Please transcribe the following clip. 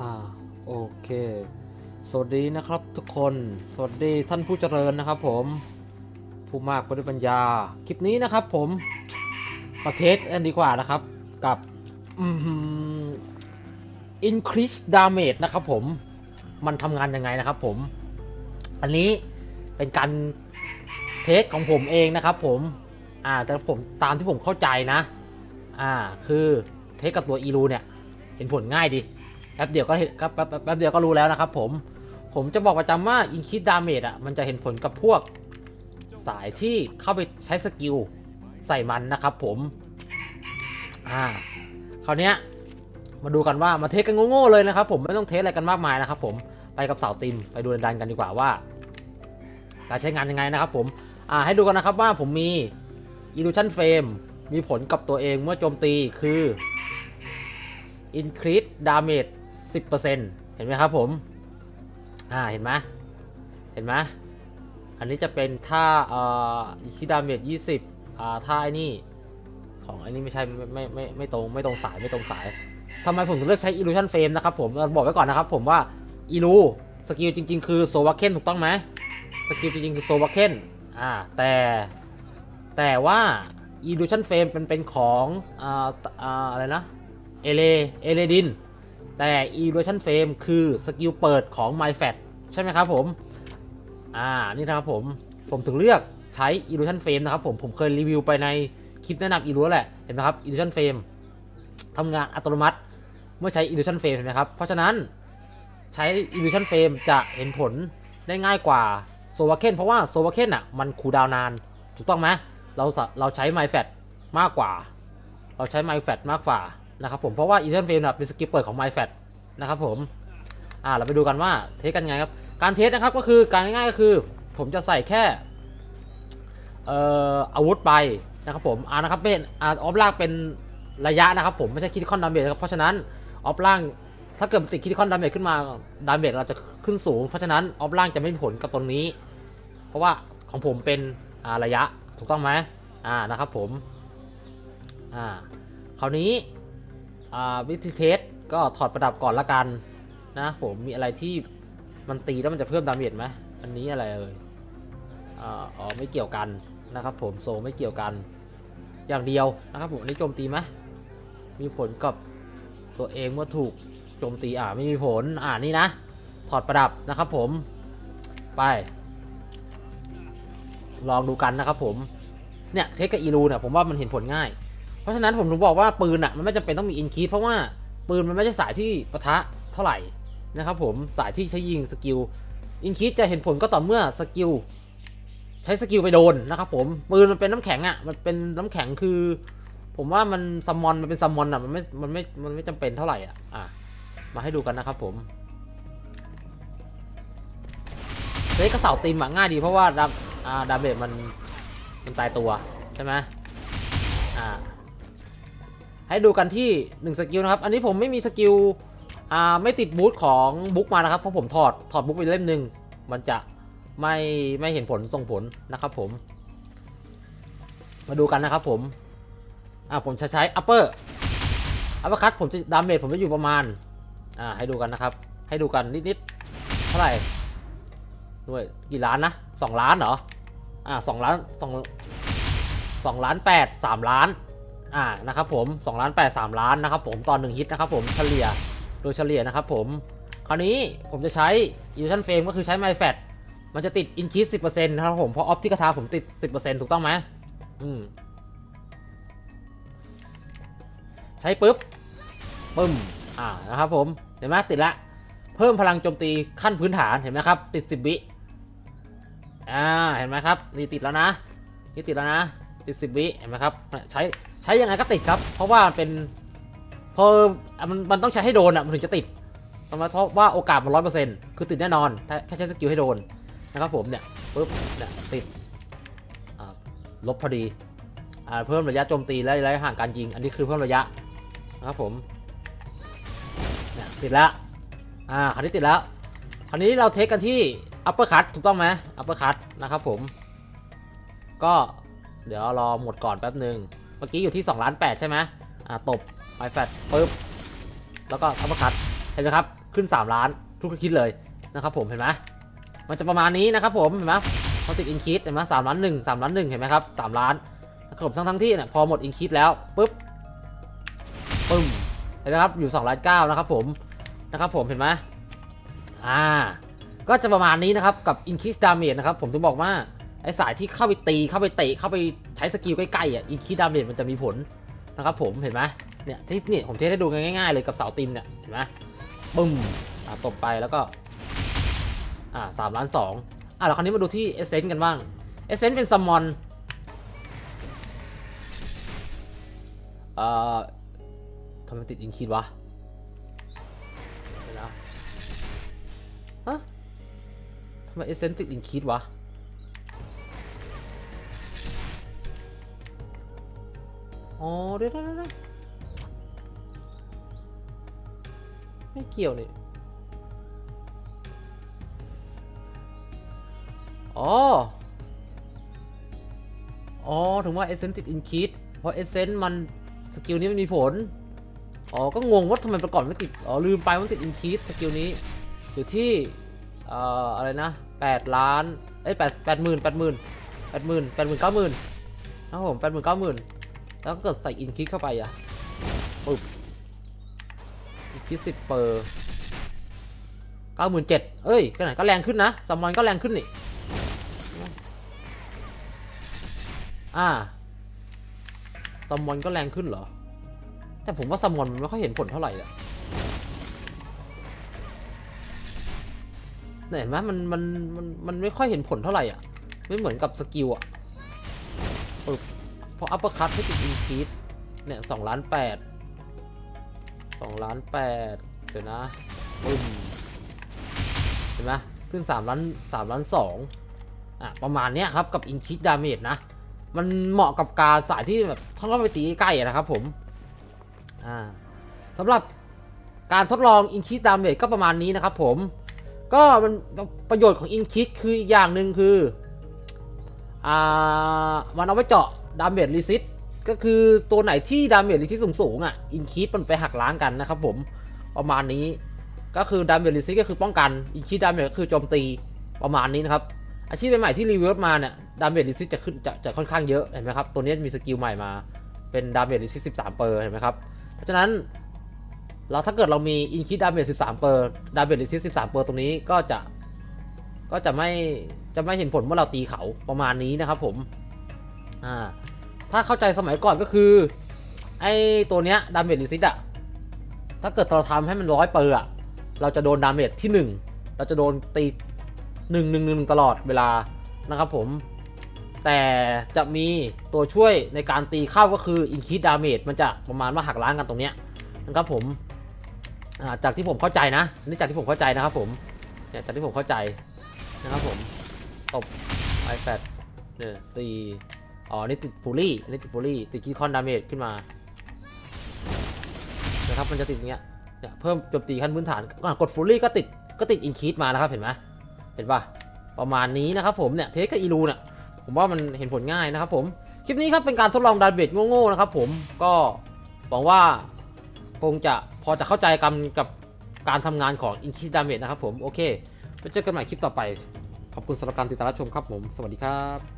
อ่าโอเค สวัสดีนะครับทุกคน สวัสดีท่านผู้เจริญนะครับผม ผู้มากไปด้วยปัญญา คลิปนี้นะครับผมมาเทสกันดีกว่านะครับ กับ อืม increase damage นะครับผม มันทำงานยังไงนะครับผม อันนี้เป็นการเทสของผมเองนะครับผม อ่า แต่ผมตามที่ผมเข้าใจนะ อ่า คือเทสกับตัวอีรูเนี่ย เห็นผลง่ายดี แป๊บเดียวก็เห็นครับแป๊บแป๊บเดียวก็รู้แล้วนะครับผม ผมจะบอกประจำว่าอินคิดดาเมจอะมันจะเห็นผลกับพวกสายที่เข้าไปใช้สกิลใส่มันนะครับผมอ่าคราวเนี้ยมาดูกันว่ามาเทสกันโง่ๆเลยนะครับผมไม่ต้องเทสอะไรกันมากมายนะครับผมไปกับเสาติมไปดูดันกันดีกว่าว่าการใช้งานยังไงนะครับผมอ่าให้ดูกันนะครับว่าผมมี illusion frame มีผลกับตัวเองเมื่อโจมตีคือ increase damage 10%เห็นไหมครับผม อ่า เห็นไหมเห็นไหมอันนี้จะเป็นท่าเอ่อ increase damage 20อ่าท่าไอ้นี่ ของอันนี้ไม่ใช่ไม่ไม่ไม่ไม่ตรงไม่ตรงสายไม่ตรงสายทำไมผมถึงเลือกใช้ illusion frame นะครับผมเราบอกไว้ก่อนนะครับผมว่า illu สกิลจริง ๆ คือ s o w a k e n ถูกต้องไหมสกิลจริง ๆ คือ s o w a k e n อ่าแต่แต่ว่า illusion frame เป็นเป็นของอ่าอ่าอะไรนะ เอเลเอเลดิน แต่ illusion frame คือสกิลเปิดของ m y f a t ใช่ไหมครับผม อ่า นี่นะครับผม ผมถึงเลือกใช้ illusion frame นะครับผม ผมเคยรีวิวไปในคลิปแนะนำ illu แหละ เห็นไหมครับ illusion frame ทำงานอัตโนมัติ เมื่อใช้ illusion frame เห็นไหมครับ เพราะฉะนั้นใช้ illusion frame จะเห็นผลได้ง่ายกว่า s o w a k e n เพราะว่า s o w a k e n อะมันคูดาวนาน ถูกต้องไหมเราเราใช้ m y f a t มากกว่า เราใช้ m y f a t มากกว่า นะครับผมเพราะว่า e t h e r frame น่ะเป็นสกิลเปิดของ m y f a t นะครับผมอ่าเราไปดูกันว่าเทสกันยังไงครับ การเทสนะครับก็คือการง่ายๆก็คือ ผมจะใส่แค่เอ่ออาวุธไปนะครับผมอ่านะครับเป็นอ่าออฟล่างเป็นระยะนะครับผมไม่ใช่คิดคอนดามเมจครับเพราะฉะนั้นออฟล่างถ้าเกิดติดคิดคอนดามเมจขึ้นมาดามเมจเราจะขึ้นสูง เพราะฉะนั้นออฟล่างจะไม่มีผลกับตรงนี้ เพราะว่าของผมเป็นอ่าระยะถูกต้องไหมอ่านะครับผมอ่าคราวนี้ วิธีเทสก็ถอดประดับก่อนละกันนะผมมีอะไรที่มันตีแล้วมันจะเพิ่มดาเมจไหมอันนี้อะไรเอ่ยอ๋อไม่เกี่ยวกันนะครับผมโซไม่เกี่ยวกัน อย่างเดียวนะครับผมอันนี้โจมตีไหมมีผลกับตัวเองเมื่อถูกโจมตีอ่าไม่มีผลอ่านี่นะ ถอดประดับนะครับผมไป ลองดูกันนะครับผมเนี่ยเทสกับอีรูเนี่ยผมว่ามันเห็นผลง่าย เพราะฉะนั้นผมถึงบอกว่าปืนอะมันไม่จำเป็นต้องมีอินคีเพราะว่าปืนมันไม่ใช่สายที่ปะทะเท่าไหร่นะครับผมสายที่ใช้ยิงสกิลอินคีจะเห็นผลก็ต่อเมื่อสกิลใช้สกิลไปโดนนะครับผมปืนมันเป็นน้ำแข็งอะมันเป็นน้ำแข็งคือ ผมว่ามันซัมมอนมันเป็นซัมมอนอะมันไม่มันไม่มันไม่จำเป็นเท่าไหร่อะอะมาให้ดูกันนะครับผมเฮ้ยกระเสาตีมอะง่ายดีเพราะว่าดาดาเมจมันมันตายตัวใช่ไหมอ่า ให้ดูกันที่1สกิลนะครับ อันนี้ผมไม่มีสกิลอ่าไม่ติดบูทของบุ๊กมานะครับ เพราะผมถอดถอดบุ๊กไปเล่มหนึ่งมันจะไม่ไม่เห็นผลส่งผลนะครับผม มาดูกันนะครับผมอ่าผมจะใช้ upper upper cut ผมจะดาเมจผมจะอยู่ประมาณอ่าให้ดูกันนะครับ ให้ดูกันนิดๆเท่าไหร่ด้วยกี่ล้านนะสองล้านเหรออ่าสองล้านสองสองล้านแปดสามล้าน อ่านะครับผม2ล้าน8 3ล้านนะครับผมตอนหนึ่งฮิตนะครับผมเฉลี่ยโดยเฉลี่ยนะครับผมคราวนี้ผมจะใช้ illusion frame ก็คือใช้ my fat มันจะติด increase 10%นะครับผมเพราะออฟที่กระทาผมติด 10%ถูกต้องไหมอืมใช้ปุ๊บปึ้มอ่านะครับผมเห็นไหมติดละเพิ่มพลังโจมตีขั้นพื้นฐานเห็นไหมครับ ติด 10 วิอ่าเห็นไหมครับนี่ติดแล้วนะนี่ติดแล้วนะติด 10 วิเห็นไหมครับใช้ ใช้ยังไงก็ติดครับ เพราะว่ามันเป็นพอมันมันต้องใช้ให้โดนอะมันถึงจะติดทำไมเพราะว่าโอกาสมันร้อยเปอร์เซ็นต์คือติดแน่นอน ถ้าแค่ใช้สกิลให้โดนนะครับผมเนี่ยปุ๊บเนี่ยติดลบพอดีอเพิ่มระยะโจมตีและระยะห่างการยิง อันนี้คือเพิ่มระยะนะครับผมเนี่ยติดแล้วอ่าคราวนี้ติดแล้วคราวนี้เราเทคกันที่ upper cut ถูกต้องไหม upper cut นะครับผม ก็เดี๋ยวรอหมดก่อนแป๊บหนึ่ง มื่อกี้อยู่ที่2ล้าน8ใช่ไหมอ่าตบไมแฟตปึ๊บแล้วก็อัปเปร์คัตเห็นไหมครับ ขึ้น 3 ล้านทุกคิดเลยนะครับผมเห็นไหมมันจะประมาณนี้นะครับผมเห็นไหมพอติดอินคิดเห็นไหมสามล้านหนึ่งสามล้านหนึ่งเห็นไหมครับสามล้านนะครับผมทั้งทั้งที่เนี่ยพอหมดอินคิดแล้วปุ๊บปึ้มเห็นไหมครับอยู่2ล้านเก้านะครับผมนะครับผมเห็นไหมอ่าก็จะประมาณนี้นะครับกับ increase damage นะครับผมถึงบอกว่า ไอสายที่เข้าไปตีเข้าไปเตะเข้าไปใช้สกิลใกล้ๆอะ increase damage มันจะมีผลนะครับผมเห็นไหมเนี่ยที่เนี่ยผมเทสให้ดูง่ายๆเลยกับเสาติมเนี่ยเห็นไหมบึ้มอะตบไปแล้วก็อ่าสามล้านสองอะแล้วคราวนี้มาดูที่เอเซนต์กันบ้างเอเซนต์เป็นซัมมอนเอ่อทำไมติดอินคีดวะเดี๋ยวนะฮะทำไมเอเซนติดอินคิดวะ อ๋อเดี๋ยวไม่เกี่ยวนี่อ๋อ อ๋อ ถึงว่าเอเซนติดอินคิดเพราะเอเซนมันสกิลนี้มันมีผล อ๋อ ก็งงว่าทำไมประกอนไม่ติด อ๋อ ลืมไปว่ามันติดอินคิดสกิลนี้ อยู่ที่ เอ่อ อะไรนะแปดล้าน เอ้ยแปดแปดหมื่นแปดหมื่นแปดหมื่นแปดหมื่นเก้าหมื่นนะครับผมแปดหมื่นเก้าหมื่น แล้วก็เกิดใส่อินคิดเข้าไปอะปุ๊บอินคิดสิบเปอร์เก้าหมื่นเจ็ดเอ้ยก็ไหนก็แรงขึ้นนะซัมอนก็แรงขึ้นนี่อ่าซัมอนก็แรงขึ้นเหรอ แต่ผมว่าซัมอนมันไม่ค่อยเห็นผลเท่าไหร่อะเนี่ยเห็นไหมมันมันมันมันไม่ค่อยเห็นผลเท่าไหร่อะ ไม่เหมือนกับสกิลอะปึ๊บ พออัปเปอร์คัตให้ติดอินคีดเนี่ยสองล้านแปดสองล้านแปดเดี๋ยวนะปึ้มเห็นไหมขึ้นสามล้านสามล้านสองอะประมาณเนี้ยครับกับอินคิดดาเมจนะ มันเหมาะกับการสายที่แบบท่องเข้าไปตีใกล้ๆนะครับผมอ่าสำหรับการทดลองอินคิดดาเมจก็ประมาณนี้นะครับผมก็มันประโยชน์ของอินคิดคืออีกอย่างหนึ่งคืออ่ามันเอาไว้เจาะ ดาเมจรีซิตก็คือตัวไหนที่ดาเมจรีซิตสูงๆอะอินคิดมันไปหักล้างกันนะครับผมประมาณนี้ก็คือดาเมจรีซิตก็คือป้องกันอินคิดดาเมจก็คือโจมตีประมาณนี้นะครับอาชีพใหม่ๆที่รีเวิร์สมาเนี่ยดาเมจรีซิตจะขึ้นจะจะค่อนข้างเยอะเห็นไหมครับตัวนี้มีสกิลใหม่มาเป็นดาเมจรีซิต13เปอร์เห็นไหมครับเพราะฉะนั้นเราถ้าเกิดเรามีอินคิดดาเมจ13เปอร์ดาเมจรีซิส13เปอร์ตรงนี้ก็จะก็จะไม่จะไม่เห็นผลเมื่อเราตีเขาประมาณนี้นะครับผม อ่าถ้าเข้าใจสมัยก่อนก็คือ ไอ้ตัวเนี้ยดาเมจรีซิสอะถ้าเกิดเราทำให้มันร้อยเปอร์อะเราจะโดนดาเมจที่ 1 เราจะโดนตีหนึ่งหนึ่งหนึ่งตลอดเวลานะครับผม แต่จะมีตัวช่วยในการตีเข้าก็คืออินคิดดาเมจมันจะประมาณว่าหักล้างกันตรงเนี้ยนะครับผมาจากที่ผมเข้าใจนะนนี่จากที่ผมเข้าใจนะครับผมเนี่ยจากที่ผมเข้าใจนะครับผมตบไอแฟดเนี่ยสี่ อ๋อ นี่ติดฟูลี่อันนี้ติดฟูลี่ ติดคีคอนดาเมจขึ้นมา นะครับ มันจะติดอย่างเงี้ยเนี่ยเพิ่มโจมตีขั้นพื้นฐานกดฟูลี่ก็ติด ก็ติดอินคีดมานะครับ เห็นไหมเห็นปะประมาณนี้นะครับผม เนี่ย เทสกับอีลูเนี่ย ผมว่ามันเห็นผลง่ายนะครับผม คลิปนี้ครับ เป็นการทดลองดาเมจโง่ๆนะครับผม ก็หวังว่าคงจะพอจะเข้าใจกันกับการทำงานของ i n k i d a m a g e นะครับผม โอเคไว้เจอกันใหม่คลิปต่อไป ขอบคุณสำหรับการติดตามรับชมครับผม สวัสดีครับ